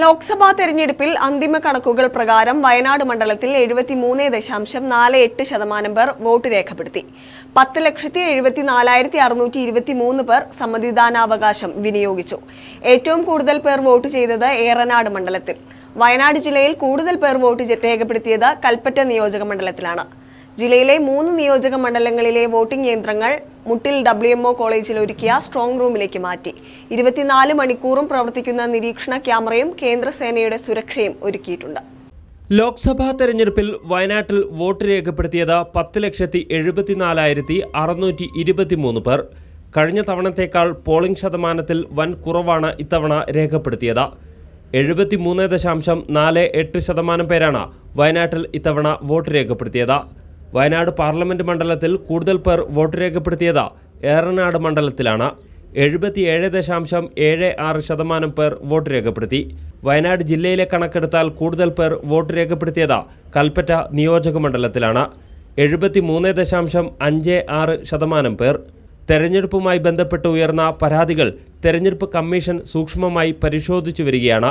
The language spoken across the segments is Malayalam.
ലോക്സഭാ തെരഞ്ഞെടുപ്പിൽ അന്തിമ കണക്കുകൾ പ്രകാരം വയനാട് മണ്ഡലത്തിൽ എഴുപത്തിമൂന്ന് ദശാംശം നാല് എട്ട് ശതമാനം പേർ വോട്ട് രേഖപ്പെടുത്തി. പത്ത് ലക്ഷത്തി എഴുപത്തി നാലായിരത്തി അറുന്നൂറ്റി ഇരുപത്തി മൂന്ന് പേർ സമ്മതിദാനാവകാശം വിനിയോഗിച്ചു. ഏറ്റവും കൂടുതൽ പേർ വോട്ട് ചെയ്തത് ഏറനാട് മണ്ഡലത്തിൽ. വയനാട് ജില്ലയിൽ കൂടുതൽ പേർ വോട്ട് രേഖപ്പെടുത്തിയത് കൽപ്പറ്റ നിയോജക മണ്ഡലത്തിലാണ്. ജില്ലയിലെ മൂന്ന് നിയോജക മണ്ഡലങ്ങളിലെ വോട്ടിംഗ് യന്ത്രങ്ങൾ മുട്ടിൽ ഡബ്ല്യു എംഒ കോളേജിൽ ഒരുക്കിയ സ്ട്രോങ് റൂമിലേക്ക് മാറ്റി. ഇരുപത്തിനാല് മണിക്കൂറും പ്രവർത്തിക്കുന്ന നിരീക്ഷണ ക്യാമറയും കേന്ദ്രസേനയുടെ സുരക്ഷയും ഒരുക്കിയിട്ടുണ്ട്. ലോക്സഭാ തെരഞ്ഞെടുപ്പിൽ വയനാട്ടിൽ വോട്ട് രേഖപ്പെടുത്തിയത് പത്ത് ലക്ഷത്തി എഴുപത്തിനാലായിരത്തി അറുന്നൂറ്റി ഇരുപത്തിമൂന്ന് പേർ. കഴിഞ്ഞ തവണത്തേക്കാൾ പോളിംഗ് ശതമാനത്തിൽ വൻ കുറവാണ് ഇത്തവണ രേഖപ്പെടുത്തിയത്. എഴുപത്തിമൂന്ന് ദശാംശം നാല് എട്ട് ശതമാനം പേരാണ് വയനാട്ടിൽ ഇത്തവണ വോട്ട് രേഖപ്പെടുത്തിയത്. വയനാട് പാർലമെന്റ് മണ്ഡലത്തിൽ കൂടുതൽ പേർ വോട്ട് രേഖപ്പെടുത്തിയത് ഏറനാട് മണ്ഡലത്തിലാണ്. എഴുപത്തിയേഴ് ദശാംശം ഏഴ് ആറ് ശതമാനം പേർ വോട്ട് രേഖപ്പെടുത്തി. വയനാട് ജില്ലയിലെ കണക്കെടുത്താൽ കൂടുതൽ പേർ വോട്ട് രേഖപ്പെടുത്തിയത് കൽപ്പറ്റ നിയോജക മണ്ഡലത്തിലാണ്. എഴുപത്തി മൂന്ന് ദശാംശം അഞ്ച് ആറ് ശതമാനം പേർ തെരഞ്ഞെടുപ്പുമായി ബന്ധപ്പെട്ട് ഉയർന്ന പരാതികൾ തെരഞ്ഞെടുപ്പ് കമ്മീഷൻ സൂക്ഷ്മമായി പരിശോധിച്ചു വരികയാണ്.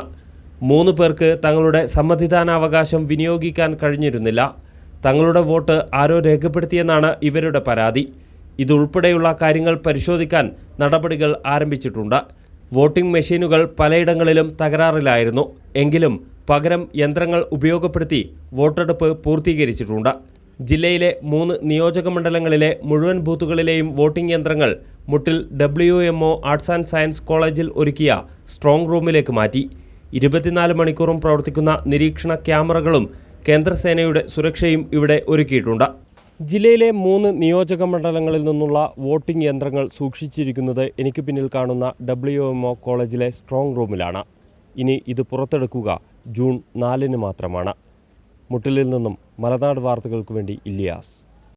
മൂന്ന് പേർക്ക് തങ്ങളുടെ സമ്മതിദാനാവകാശം വിനിയോഗിക്കാൻ കഴിഞ്ഞിരുന്നില്ല. തങ്ങളുടെ വോട്ട് ആരോ രേഖപ്പെടുത്തിയെന്നാണ് ഇവരുടെ പരാതി. ഇതുൾപ്പെടെയുള്ള കാര്യങ്ങൾ പരിശോധിക്കാൻ നടപടികൾ ആരംഭിച്ചിട്ടുണ്ട്. വോട്ടിംഗ് മെഷീനുകൾ പലയിടങ്ങളിലും തകരാറിലായിരുന്നു. എങ്കിലും പകരം യന്ത്രങ്ങൾ ഉപയോഗപ്പെടുത്തി വോട്ടെടുപ്പ് പൂർത്തീകരിച്ചിട്ടുണ്ട്. ജില്ലയിലെ മൂന്ന് നിയോജക മണ്ഡലങ്ങളിലെ മുഴുവൻ ബൂത്തുകളിലെയും വോട്ടിംഗ് യന്ത്രങ്ങൾ Muttil W M O arts and science കോളേജിൽ ഒരുക്കിയ സ്ട്രോങ് റൂമിലേക്ക് മാറ്റി. ഇരുപത്തിനാല് മണിക്കൂറും പ്രവർത്തിക്കുന്ന നിരീക്ഷണ ക്യാമറകളും കേന്ദ്രസേനയുടെ സുരക്ഷയും ഇവിടെ ഒരുക്കിയിട്ടുണ്ട്. ജില്ലയിലെ മൂന്ന് നിയോജക മണ്ഡലങ്ങളിൽ നിന്നുള്ള വോട്ടിംഗ് യന്ത്രങ്ങൾ സൂക്ഷിച്ചിരിക്കുന്നത് എനിക്ക് പിന്നിൽ കാണുന്ന ഡബ്ല്യു എം ഒ കോളേജിലെ സ്ട്രോങ് റൂമിലാണ്. ഇനി ഇത് പുറത്തെടുക്കുക ജൂൺ നാലിന് മാത്രമാണ്. മുട്ടിലിൽ നിന്നും മലനാട് വാർത്തകൾക്ക് വേണ്ടി ഇല്ലിയാസ്